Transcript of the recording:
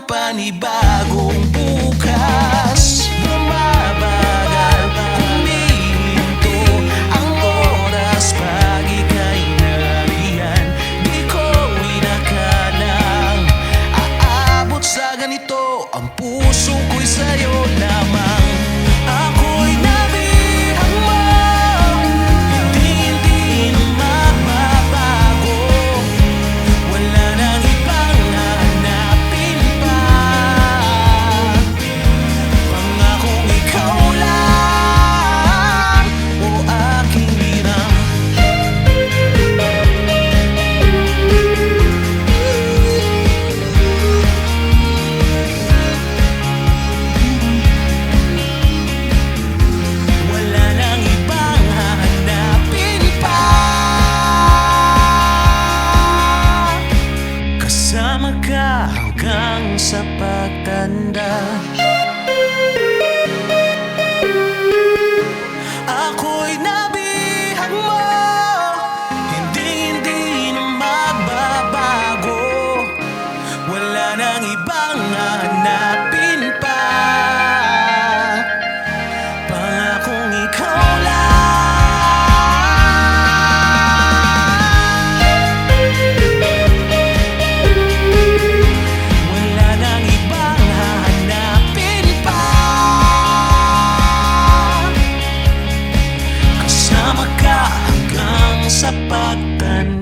ng panibagong bukas. Bumabagal, kumihinto ang oras. Pag ika'y ko inakalang aabot sa ganito Ang puso ko'y sa'yo naman 淡淡 sapagtan